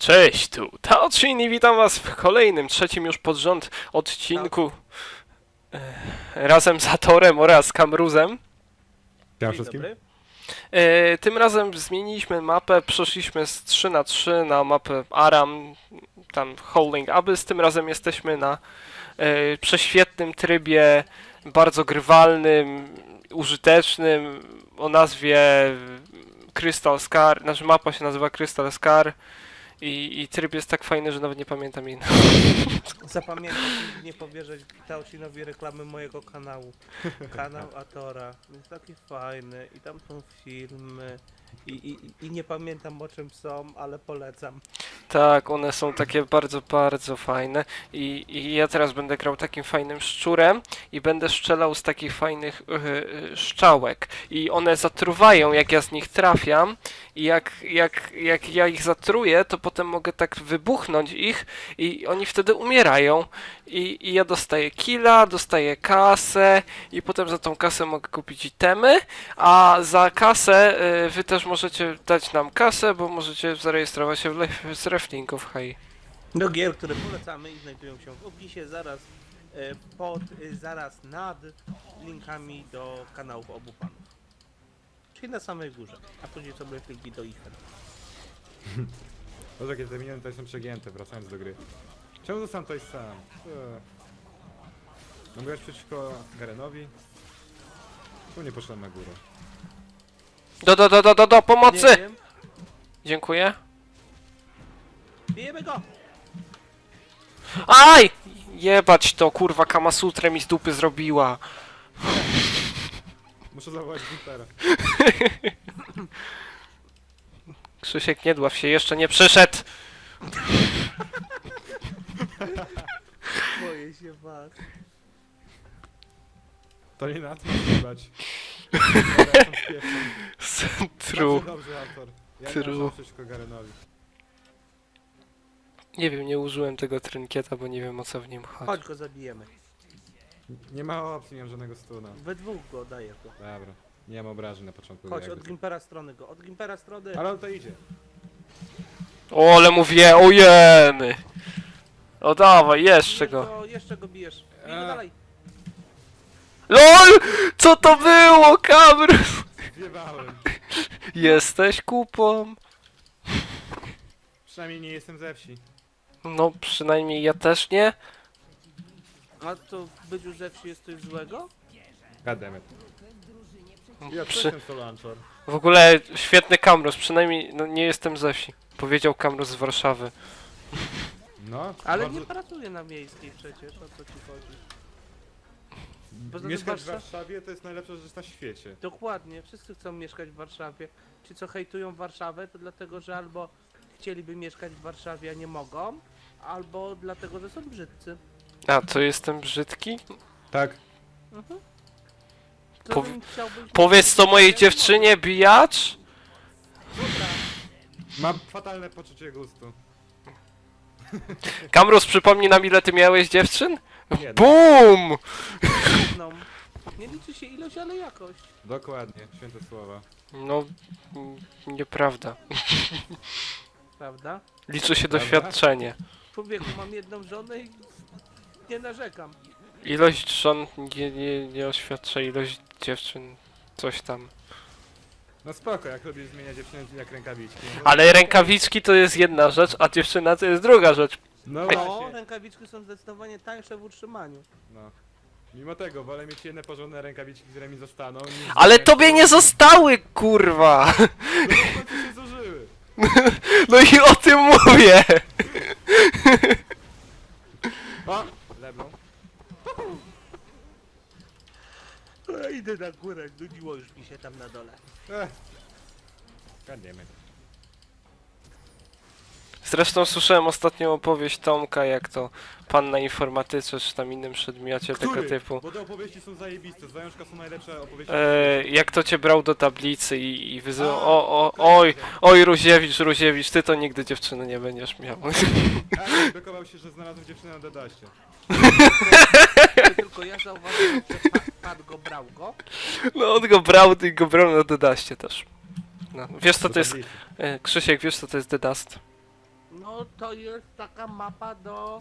Cześć, tu Taochin i witam was w kolejnym, trzecim już pod rząd odcinku e, razem z Atorem oraz Kamruzem. Dzień wszystkim. E, tym razem zmieniliśmy mapę, przeszliśmy z 3 na 3 na mapę Aram, tam Howling Abyss. Tym razem jesteśmy na e, prześwietnym trybie, bardzo grywalnym, użytecznym, o nazwie Crystal Scar, znaczy mapa się nazywa Crystal Scar i, i tryb jest tak fajny, że nawet nie pamiętam jej Zapamiętam, nigdy nie powierzać Taocinowi reklamy mojego kanału. Kanał Atora. Jest taki fajny i tam są filmy. I, i, I nie pamiętam o czym są, ale polecam. Tak, one są takie bardzo, bardzo fajne. I, i ja teraz będę grał takim fajnym szczurem i będę strzelał z takich fajnych yy, szczałek i one zatruwają jak ja z nich trafiam. I jak, jak, jak ja ich zatruję, to potem mogę tak wybuchnąć ich i oni wtedy umierają. I, i ja dostaję killa, dostaję kasę i potem za tą kasę mogę kupić itemy, a za kasę y, wy też możecie dać nam kasę, bo możecie zarejestrować się w, z Reflinków High. Do gier, które polecamy i znajdują się w opisie zaraz e, pod, e, zaraz nad linkami do kanałów obu panów. Czyli na samej górze, a później sobie linki do ich. Boże, jakie te miniony tutaj są przegięte, wracając do gry. Czemu zostałem tutaj sam? Eee. Mam grać przeciwko Garenowi? Tu nie poszedłem na górę. Do, do, do, do, do, do, Nie pomocy! wiem. Dziękuję. Bijemy go! Aj! Jebać to, kurwa, Kamasutrę mi z dupy zrobiła. Muszę zawołać Gimpera. Krzysiek, nie dław się, jeszcze nie przyszedł. Boję się was. To nie na to zjebać. True. Dobrze, dobrze, autor. Ja True. True. przeciwko Garenowi. Nie wiem, nie użyłem tego trynkieta, bo nie wiem o co w nim chodzi. Chodź go zabijemy. Nie ma opcji, nie mam żadnego stuna. We dwóch go daję go. Dobra. Nie mam obrażeń na początku. Chodź, jakby. od Gimpera strony go. Od Gimpera strony. Ale on to idzie. O, ale mówię, ojeny! O, dawaj, jeszcze Bijesz go. Jeszcze go bijesz. Bij go A. dalej. LOL! Co to było, Kamrus? Zjebałem. Jesteś kupą? Przynajmniej nie jestem ze wsi. No, przynajmniej ja też nie. A to w byciu ze wsi jest coś złego? Goddammit. Ja Przy... W ogóle świetny Kamrus, przynajmniej no, nie jestem ze wsi. Powiedział Kamrus z Warszawy. No, Ale bardzo... nie pracuje na miejskiej przecież, o co ci chodzi? Poza tym Mieszkać w Warsza- Warszawie to jest najlepsza rzecz na świecie. Dokładnie, wszyscy chcą mieszkać w Warszawie. Ci co hejtują Warszawę to dlatego, że albo chcieliby mieszkać w Warszawie, a nie mogą, albo dlatego, że są brzydcy. A, to jestem brzydki? Tak. To Pow- bym chciałbyś- Powiedz to mojej dziewczynie, bijacz? Dobra, Mam fatalne poczucie gustu. Kamrus, przypomnij nam ile ty miałeś dziewczyn? BUM! jedną. Nie liczy się ilość, ale jakość. Dokładnie, święte słowa. No, nieprawda. Prawda? Liczy się Dobra. doświadczenie. Człowieku, mam jedną żonę i nie narzekam. Ilość żon nie, nie, nie oświadcza ilość dziewczyn, coś tam. No spoko, jak lubisz zmieniać dziewczynę jak rękawiczki. Ale rękawiczki to jest jedna rzecz, a dziewczyna to jest druga rzecz. No No, właśnie. rękawiczki są zdecydowanie tańsze w utrzymaniu. No. Mimo tego, wolę mieć jedne porządne rękawiczki, które mi zostaną. niż Ale tobie nie zostały, kurwa! No w końcu się zużyły. No i o tym mówię! O! Leblą. Ja idę na górę, nudziło już mi się tam na dole. Ech. Goddammit. Zresztą słyszałem ostatnią opowieść Tomka, jak to pan na informatyce czy tam innym przedmiocie tego Który? typu. Bo te opowieści są zajebiste, z Zajączka są najlepsze opowieści. E, jak to cię brał do tablicy i, i wyzywał. O, o, oj, oj, Ruziewicz, Ruziewicz, ty to nigdy dziewczyny nie będziesz miał. Bekował się, że znalazłem dziewczynę na Dedaście. Tylko ja zauważyłem, że pa- padł go, brał go. No on go brał i go brał na Dedaście też. No, wiesz co to jest, e, Krzysiek, wiesz co to jest Dedast? No to jest taka mapa do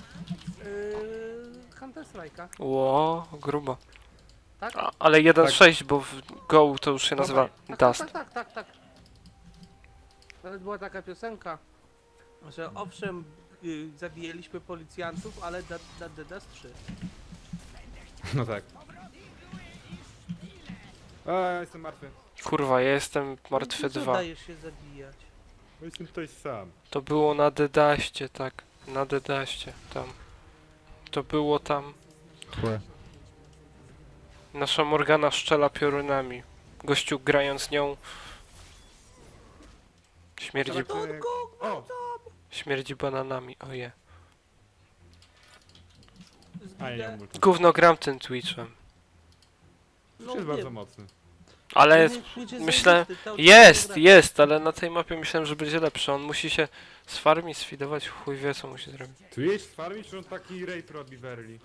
yy, Counter Strike'a, Ło, grubo. tak? A, ale 1.6, bo w Go to już się nazywa tak, Dust. Tak, tak, tak, tak. Nawet była taka piosenka, że owszem, y, zabijaliśmy policjantów, ale da, da, da, Dust 3. No tak. A, ja jestem martwy. Kurwa, ja jestem martwy Co 2. dajesz się zabijać? Bo jestem tutaj sam. To było na Dedaście, tak. Na Dedaście, tam. To było tam. Nasza Morgana szczela piorunami. Gościu grając nią. Śmierdzi! O! śmierdzi bananami, oje. A, ja nie Zginę. mam ulta. Gówno gram tym Twitchem. Twitch jest bardzo mocny. Ale jest myślę- jest, jest, ale na tej mapie myślałem, że będzie lepszy. On musi się sfarmić, sfidować, chuj wie co musi zrobić. Twitch farmi, czy on taki raid robi w early?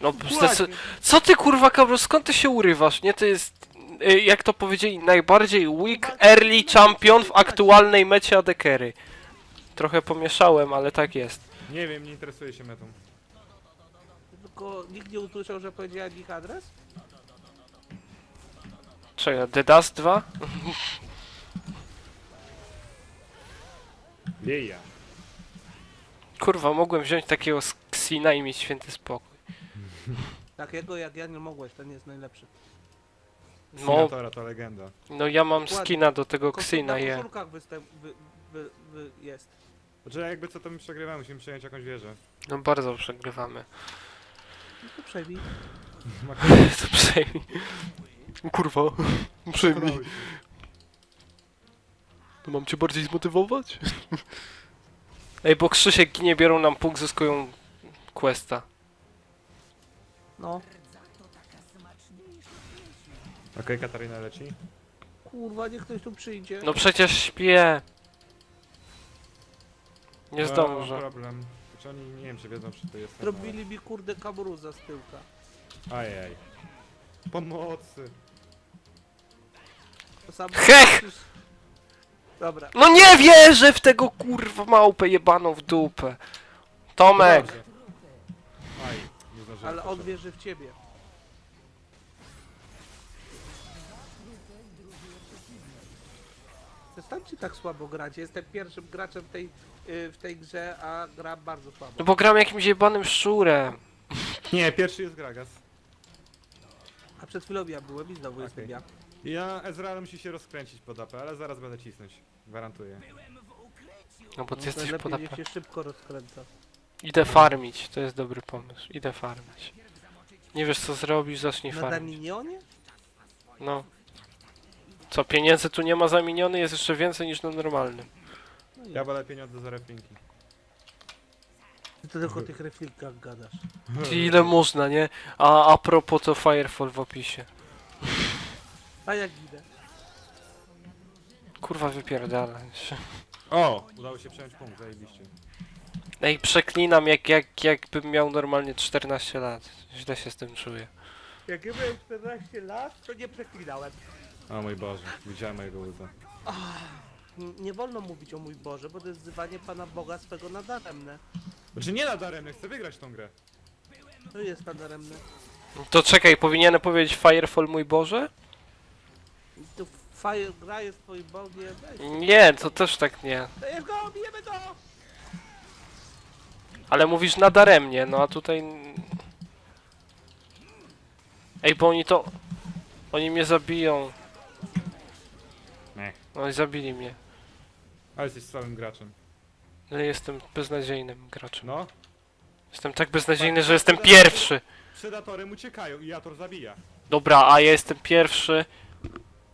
No, zdecy- co ty kurwa kabro, skąd ty się urywasz? Nie, to jest, y, jak to powiedzieli, najbardziej weak early champion w aktualnej mecie adekery. Trochę pomieszałem, ale tak jest. Nie wiem, nie interesuje się metą. Tylko nikt nie usłyszał, że powiedziałem ich adres? Czekaj, The Dust 2? Jeja. Kurwa, mogłem wziąć takiego z Xina i mieć święty spokój. Takiego jak ja nie mogłeś, ten jest najlepszy. No, to legenda. no ja mam Dokładnie. skina do tego Xina, Na je. koszulkach występ, wy, wy, wy, jest. Znaczy jakby co to my przegrywamy, musimy przejąć jakąś wieżę. No bardzo przegrywamy. No to przejmij. To przejmij. Kurwa, się. To mam cię bardziej zmotywować? Ej, bo Krzysiek ginie, biorą nam punkt, zyskują questa. No. Okej, Katarina leci. Kurwa, niech ktoś tu przyjdzie. No przecież śpię. Nie O, zdążę. problem. Czy oni nie wiem, czy wiedzą, czy to jest. Zrobili mi kurde kaburuza z tyłka. Ajaj. Pomocy. To samo Hech! Dobra. No nie wierzę w tego kurwa małpę jebaną w dupę. Tomek! Dobrze. Aj, nie zdążyłem. Ale on wierzy w ciebie. Przestańcie tak słabo grać. Jestem pierwszym graczem w tej, y, w tej grze, a gra bardzo słabo. No bo gram jakimś jebanym szczurem. Nie, pierwszy jest Gragas. A przed chwilą ja byłem i znowu jestem ja. Ja, Ezreal musi się rozkręcić pod AP, ale zaraz będę cisnąć. Gwarantuję. No bo ty No, jesteś to pod lepiej AP. niech się szybko rozkręca. Idę farmić, to jest dobry pomysł. Idę farmić. Nie wiesz co zrobisz, zacznij Na farmić. Daminionie? No. Co, pieniędzy tu nie ma za miniony, jest jeszcze więcej niż na normalnym. No Ja wolę pieniądze za replinki. ty to tylko o tych refilkach gadasz. Ile można, nie? A a propos to Firefall w opisie. A jak idę? Kurwa wypierdalaj. O! Udało się przejąć punkt, zajebiście. Ej, przeklinam jak, jak, jakbym miał normalnie 14 lat. Źle się z tym czuję. Jak ja miałem 14 lat, to nie przeklinałem. O mój Boże, widziałem mojego ulta. N- Nie wolno mówić o mój Boże, bo to jest wzywanie Pana Boga swego nadaremne. Znaczy nie nadaremny, chcę wygrać tą grę. To jest nadaremne. To czekaj, powinienem powiedzieć Firefall mój Boże? Tu Fire gra jest twoim Bogiem. Weź. Nie, to też tak nie. Dajesz go, bijemy go! Ale mówisz nadaremnie, no a tutaj... Ej, bo oni to... Oni mnie zabiją. Nie. No i zabili mnie. Ale jesteś słabym graczem. Ale jestem beznadziejnym graczem. No. Jestem tak beznadziejny, że jestem pierwszy. Predatorem uciekają i Jator zabija. Dobra, a ja jestem pierwszy.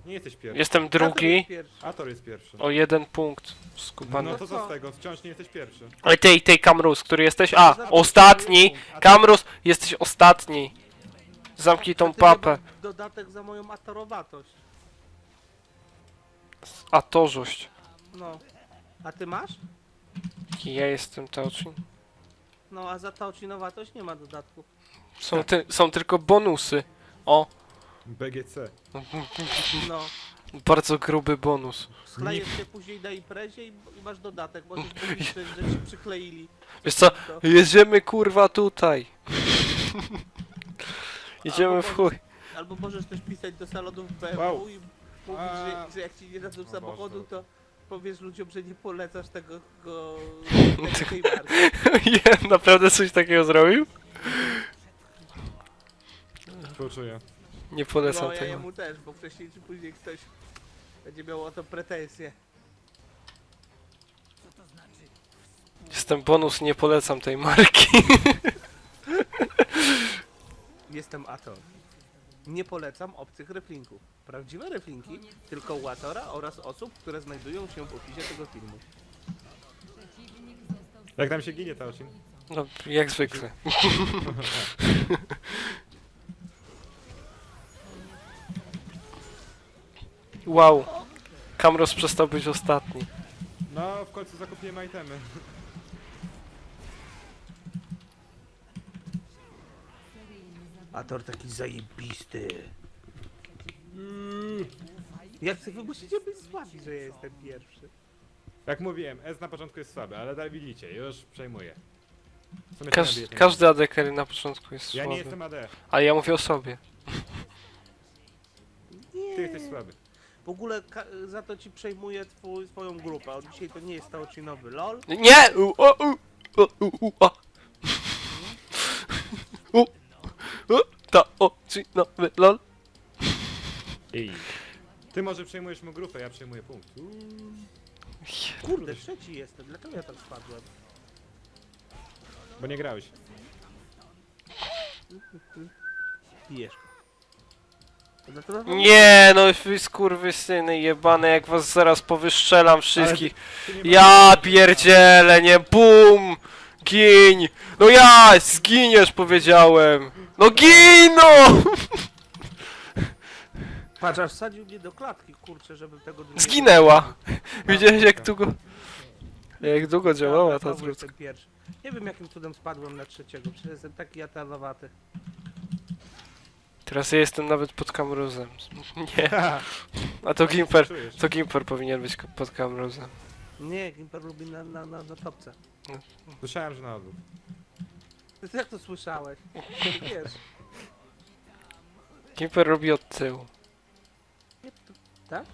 Nie jesteś pierwszy. Jestem drugi. jest pierwszy. Ator jest pierwszy. O jeden punkt. No, Skupany. no to co z tego? Wciąż nie jesteś pierwszy. Ale tej, tej Kamrus, który jesteś? A, ostatni! Kamrus, jesteś ostatni. Zamknij A tą papę. Dodatek za moją atorowatość. A torzość. No. A ty masz? Ja jestem Taochin. No, a za taocinowatość nie ma dodatku. Są, ty, są tylko bonusy. O, BGC. No. Bardzo gruby bonus. Schlejesz się później na imprezie i, i masz dodatek, możesz mówić, że, że ci przykleili. Wiesz co, jedziemy kurwa tutaj. Idziemy Albo w chuj. Albo możesz też pisać do salonów BMW Wow. i mówić, A. że, że jak ci nie dadzą samochodu, to powiesz ludziom, że nie polecasz tego, go, tego tej marki. Je, naprawdę coś takiego zrobił? Współczuję. Nie polecam No ja tego. jemu też, bo wcześniej czy później ktoś będzie miał o to pretensje. Jestem bonus, nie polecam tej marki. Jestem Ator. Nie polecam obcych reflinków. Prawdziwe reflinki tylko u Atora oraz osób, które znajdują się w opisie tego filmu. Jak tam się ginie ta ocin? No, jak zwykle. Wow. Kamros przestał być ostatni. No, w końcu zakupiłem itemy. Ator taki zajebisty. Jak sobie wy musicie być słabi, że ja jestem pierwszy. Jak mówiłem, S na początku jest słaby, ale dalej widzicie, już przejmuję. W sumie Każ, nabiję każdy AD carry na początku jest Ja nie słaby. jestem AD, Ale ja mówię o sobie. Nie. ty jesteś słaby. W ogóle za to ci przejmuję twój, swoją grupę. Od dzisiaj to nie jest Taocinowy LOL. Nie! U, o, u, o, u, u, a. U, u, no, lol. Ej. Ty może przejmujesz mu grupę, ja przejmuję punkt. Uuu. Kurde, trzeci jestem. Dlaczego ja tak spadłem? Bo nie grałeś. Pijesz. No Nie, no wy skurwysyny jebane, jak was zaraz powyszczelam wszystkich. Ja pierdzielę, nie, bum! Gin! No ja, zginiesz powiedziałem! No gin, no! Patrz, aż wsadził mnie do klatki, kurczę, żebym tego drugiego... Zginęła! Widziałeś jak długo... Jak długo działała ta pierwszy. Nie wiem jakim cudem spadłem na trzeciego, przecież jestem taki atalowaty. Teraz ja jestem nawet pod kamruzem. Nie. A to Gimper, czujesz. to Gimper powinien być pod kamruzem. Nie, Gimper lubi na, na, na, na topce. Słyszałem, że na odwrót. Ty jak to słyszałeś? Wiesz, Gimper robi od tyłu. tak?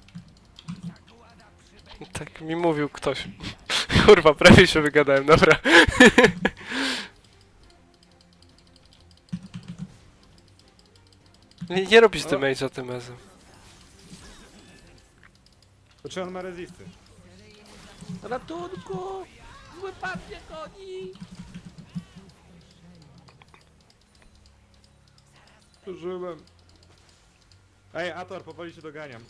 Tak mi mówił ktoś. Kurwa, prawie się wygadałem, dobra. Nie, nie robisz O. damage'a tym razem. To czy on ma rezisty? Ratunku! Zły pan mnie goni! Zużyłem. Ej, Ator, powoli się doganiam.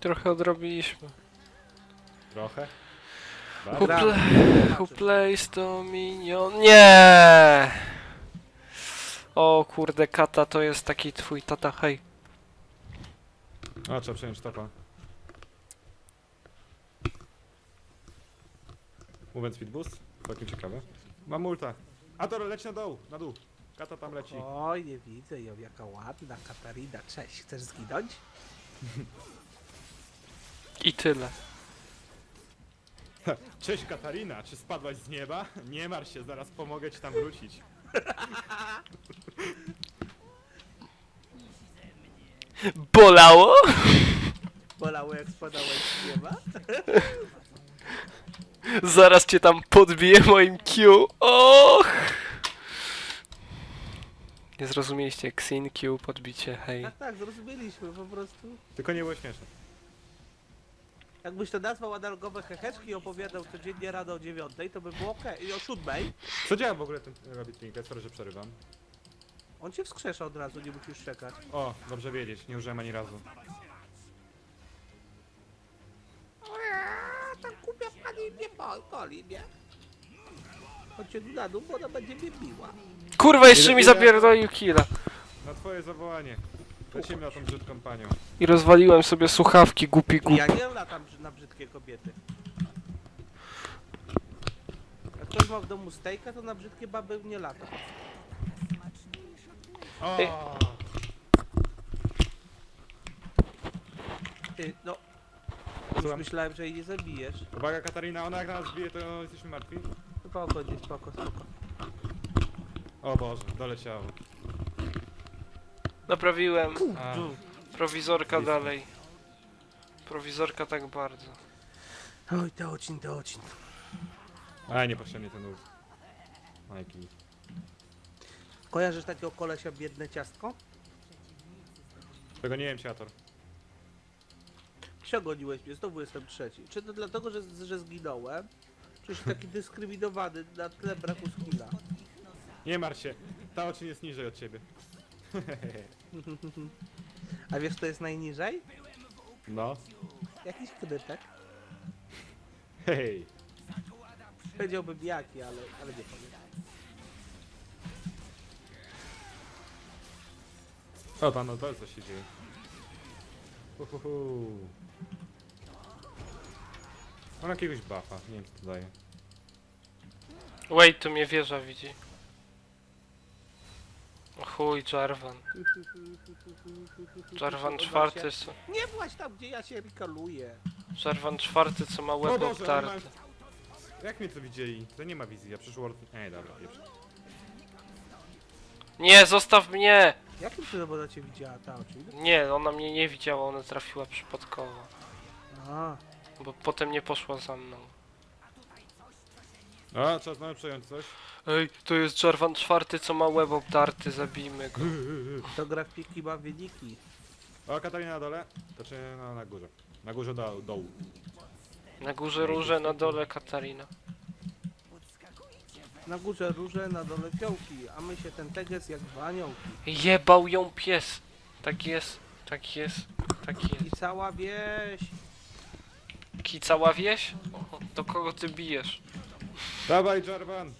Trochę odrobiliśmy. Trochę. Who, pla- who plays Dominion? Nie! O kurde, kata to jest taki twój tata, hej. O, trzeba przejąć topa. Movement speed boost? Całkiem ciekawe. Mam ulta. Ator, leć na dół, na dół. Kata tam leci. Oj, nie widzę ją, jaka ładna Katarina. Cześć, chcesz zginąć? I tyle. Cześć Katarina, czy spadłaś z nieba? Nie martw się, zaraz pomogę ci tam wrócić. Bolało? Bolało jak spadałeś z nieba? Zaraz cię tam podbiję moim Q. Och! Nie zrozumieliście, Xin Q, podbicie, hej. Tak, tak, zrozumieliśmy po prostu. Tylko nie było śmieszne. Jakbyś to nazwał analogowe heheczki i opowiadał codziennie rano o dziewiątej, to by było okej. I o siódmej. Co działa w ogóle ten Rabbit Trinket? Sorry, że przerywam. On cię wskrzesza od razu, nie musisz czekać. O, dobrze wiedzieć, nie użyłem ani razu. tam kupia pani mnie boli, nie? Chodźcie tu na dół, bo ona będzie mnie biła. Kurwa, jeszcze mi zapierdolił killa. Na twoje zawołanie. Lecimy na tą brzydką panią. I rozwaliłem sobie słuchawki, głupi głup. Ja nie latam na brzydkie kobiety. Jak ktoś ma w domu stejka, to na brzydkie baby nie lata. Ty, no. Już myślałem, że jej nie zabijesz. Uwaga Katarina, ona jak nas bije, to jesteśmy martwi. Spoko, nie, spoko, spoko. O Boże, doleciało. Naprawiłem. A, Prowizorka dalej. Prowizorka tak bardzo. Oj, Teocin, Teocin. a nie potrzebnie ten ult. Majki. Kojarzysz takiego kolesia biedne ciastko? Tego nie wiem, Ciator. Przegoniłeś mnie, znowu jestem trzeci. Czy to dlatego, że, że zginąłem? Czy się taki dyskryminowany na tle braku skilla? Nie martw się, ta oczy jest niżej od ciebie. A wiesz, kto jest najniżej? No. Jakiś krytek. Hej. Powiedziałbym jaki, ale, ale nie powiem. O, tam no to co się dzieje. Uhuhu. Mam jakiegoś buffa, nie wiem co to daje. Wait, tu mnie wieża widzi. Chuj, Jarvan. Jarvan czwarty, co... Nie właź tam, gdzie ja się rikaluję. Jarvan czwarty, co ma łeb Boże, obtarty. Jak mnie to widzieli? To nie ma wizji, ja przyszło... Nie, dobra, pieprz. Nie, zostaw mnie! Jakim cudem ona cię widziała, ta oczy? Nie, ona mnie nie widziała, ona trafiła przypadkowo. A, Bo potem nie poszła za mną. A, trzeba znowu przejąć coś. Ej, to jest Jarvan czwarty, co ma łeb obdarty, zabijmy go. to grafiki ma wyniki. O, Katarina na dole? To czy no, na górze? Na górze do dołu. Na górze róże, na dole Katarina. Na górze róże, na dole fiołki, a my się ten teges jak dwa aniołki. Jebał ją pies. Tak jest, tak jest, tak jest. I cała wieś. Kicała wieś? O, Do kogo ty bijesz? Dawaj, Jarvan!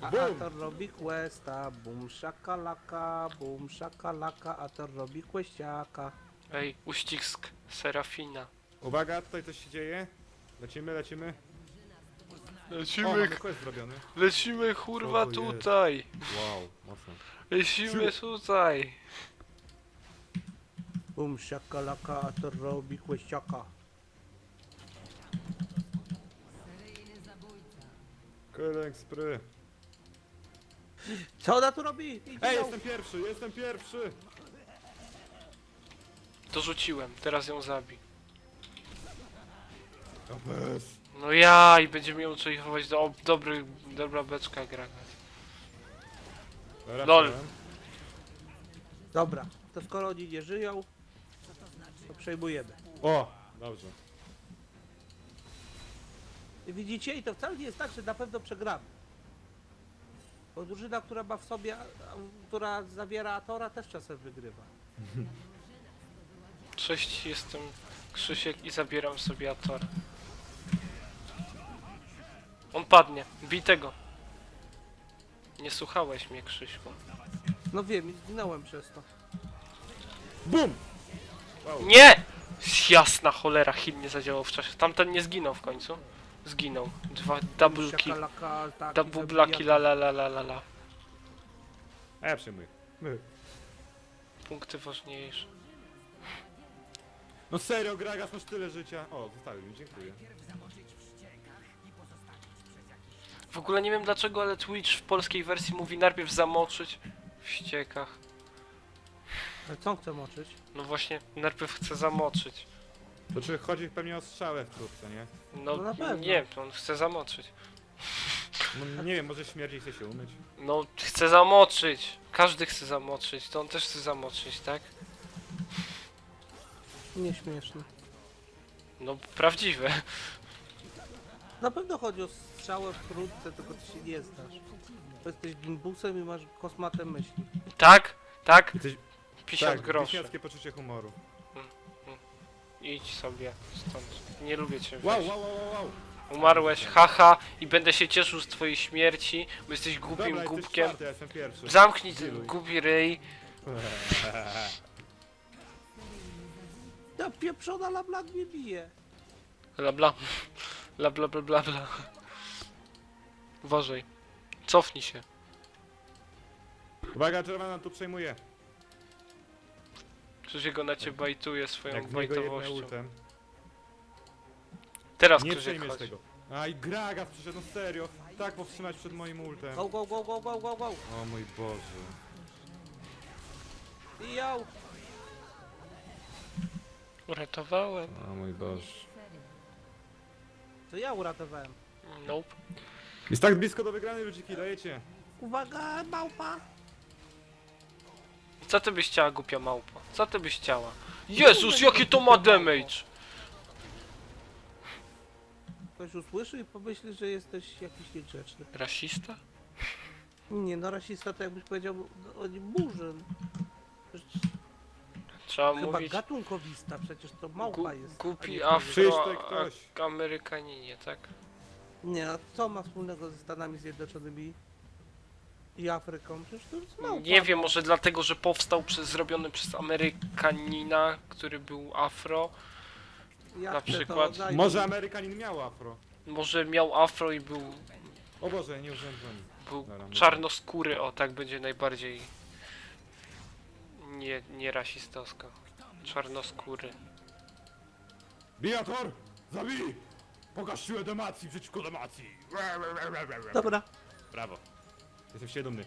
A Bum! Ator robi questa, bum szakalaka, bum szakalaka, Ator robi questiaka. Ej, uścisk Serafina. Uwaga, tutaj coś się dzieje. Lecimy, lecimy. O, Lecimy, quest zrobiony. lecimy kurwa O, jest. tutaj. Wow, mocno. Lecimy tutaj. Bum szakalaka, Ator robi questiaka. Kylek spry. Co ona tu robi? Idź Ej, jestem pierwszy, jestem pierwszy! Dorzuciłem, teraz ją zabij. O, bez. No ja i będziemy ją chować do o, dobry, dobra beczka gra. Dobra, Lol. Dobra, to skoro oni nie żyją, to przejmujemy. O, dobrze. Widzicie? I to wcale nie jest tak, że na pewno przegramy. Bo drużyna, która ma w sobie, która zawiera Atora, też czasem wygrywa. Cześć, jestem Krzysiek i zabieram sobie Atora. On padnie, bij tego. Nie słuchałeś mnie, Krzyśku. No wiem, i zginąłem przez to. BUM! Wow. Nie! Jasna cholera, hit nie zadziałał w czasie. Tamten nie zginął w końcu. Zginął. Dwa double kill. Szakalaka, taki Double zabija- blaki la la la la la la. A ja przyjmuję. Punkty ważniejsze. No serio, Gragas, masz tyle życia. O, zostawił mi, dziękuję. W ogóle nie wiem dlaczego, ale Twitch w polskiej wersji mówi najpierw zamoczyć w ściekach. Ale Co on chce moczyć? No właśnie, najpierw chce zamoczyć. To czy chodzi pewnie o strzałę w nie? No, No na pewno. nie, on chce zamoczyć. No nie wiem, może śmierdzi i chce się umyć. No, chce zamoczyć. Każdy chce zamoczyć, to on też chce zamoczyć, tak? Nieśmieszne. No, prawdziwe. Na pewno chodzi o strzałę wkrótce, tylko ty się nie znasz. Bo jesteś gimbusem i masz kosmate myśli. Tak? Tak? Jesteś... 50 tak, groszy. wieśniackie poczucie humoru. Idź sobie stąd. Nie lubię cię. Wow, wow, wow, wow, wow. Umarłeś, haha, i będę się cieszył z twojej śmierci, bo jesteś głupim Dobra, jesteś głupkiem. czwarty, ja jestem pierwszy. Zamknij ten głupi ryj. Ta pieprzona labla mnie bije. Bla bla. Bla bla bla bla bla. Uważaj. Cofnij się. Uwaga, nam tu przejmuje. Krzyziego na cię bajtuje swoją Jak w niego jedne bajtowością. ultem. Teraz Nie Krzysiek przejmiesz chodzi. tego. Aj, Gragas przyszedł, no serio. Tak powstrzymać przed moim ultem. Go, go, go, go, go, go, go. O mój Boże. I jał. Uratowałem. O mój Boże. To ja uratowałem. Nope. Jest tak blisko do wygranej ludziki, dajecie. Uwaga, małpa. Co ty byś chciała, głupia małpa? Co ty byś chciała? Jezus, jaki to ma damage! Ktoś usłyszy i pomyśli, że jesteś jakiś niegrzeczny. Rasista? Nie, no rasista to jakbyś powiedział no, o nim murzyn. Przecież Trzeba Chyba mówić gatunkowista, przecież to małpa jest. a głupi nie człowiek. Przyjdź afro... tutaj ktoś. a- Amerykaninie, tak? Nie, a co ma wspólnego ze Stanami Zjednoczonymi i Afryką? Przecież to jest małpa. Nie wiem, może dlatego, że powstał przez, zrobiony przez Amerykanina, który był afro. Jak na przykład-? Może Amerykanin miał afro. Może miał afro i był, O Boże, nie użyłem broni. był Dobra, mówię. czarnoskóry, o tak będzie najbardziej nie, nie rasistowsko. Czarnoskóry. Biator! Zabij! Pokaż siłę demacji przeciwko demacji! Dobra, Brawo. Jestem się dumny.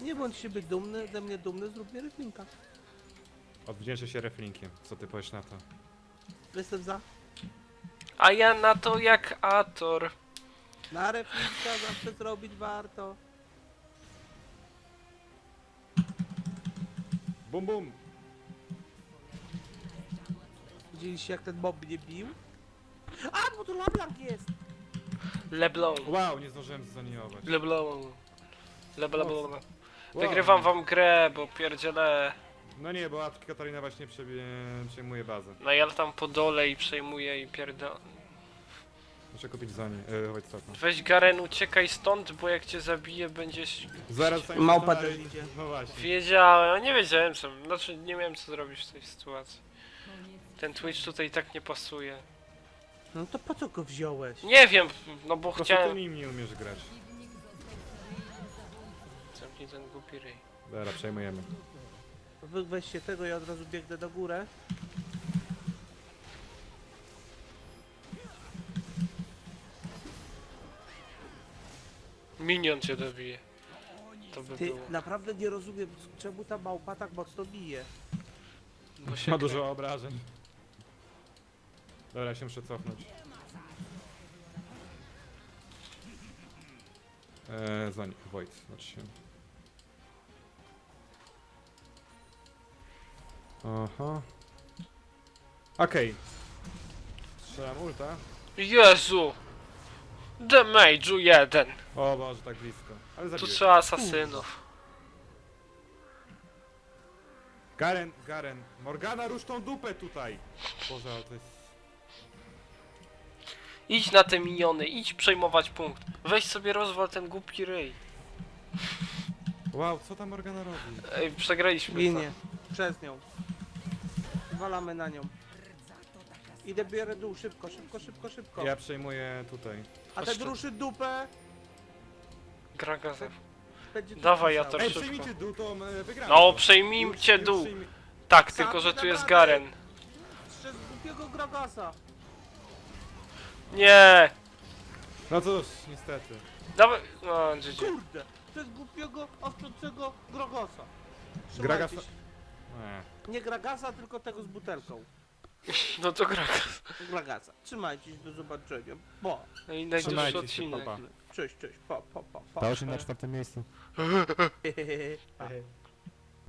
nie bądź siebie dumny, ze mnie dumny, zrób mi reflinka. Odwdzięczę się reflinkiem. Co ty powiesz na to? Jestem za. A ja na to jak Ator. Na reflinka zawsze zrobić warto. Bum bum! Widzieliście jak ten mob mnie bił? A, bo to Lablanc jest! Leblon. Wow, nie zdążyłem zaniować. Leblon. Leblon. Wygrywam wam grę, bo pierdzielę. No nie, bo Katarina właśnie przebie... przejmuje bazę. No ja tam po dole i przejmuję i pierdolę. Muszę kupić za nie. Yy, chodź stopno. Weź Garen, uciekaj stąd, bo jak cię zabiję, będziesz... Zaraz zostaniesz Małpa na- też idzie. No właśnie. Wiedziałem, nie wiedziałem co, znaczy nie miałem co zrobić w tej sytuacji. Ten Twitch tutaj tak nie pasuje. No to po co go wziąłeś? Nie wiem, no bo chciałem... ty nim nie umiesz grać. Zamknij ten głupi ryj. Dobra, przejmujemy. Wy weźcie tego, ja od razu biegnę do górę. Minion cię dobije. To by Ty było. naprawdę nie rozumiem, czemu ta małpa tak mocno bije. Bo się Ma dużo obrażeń. Dobra, ja się muszę cofnąć. Eee, za nich, Void, znaczy się. Aha. Okej. Strzelam ulta. Jezu! Damage'u jeden! O Boże, tak blisko. Ale Tu trzeba asasynów. Garen, Garen. Morgana, rusz tą dupę tutaj! Boże, ale to jest... Idź na te miniony, idź przejmować punkt. Weź sobie rozwal ten głupi ryj. Wow, co ta Morgana robi? Ej, przegraliśmy Ginie. Przez nią. Walamy na nią. Idę, bierę dół, szybko, szybko, szybko, szybko. Ja przejmuję tutaj. A ten ruszy dupę, to. Będzie tu Dawaj, ja to Ej, szybko. przejmijcie dół, to e, wygramy. No, to. przejmijcie Już- już dół. Tak, tylko że tu jest Garen. Przez głupiego Gragasa. Nie! No cóż, niestety. Dawaj. No, GG. Kurde, przez głupiego, owczącego Grogasa. Gragasa- Trzymajcie się. Nie. Nie Gragasa, tylko tego z butelką. No to Gragas. Gragasa. Trzymajcie się, do zobaczenia. Pa. No i najdłuższy Trzymajcie się, odcinek. pa, Cześć, cześć, pa, pa, pa, pa. Paweł na czwartym miejscu.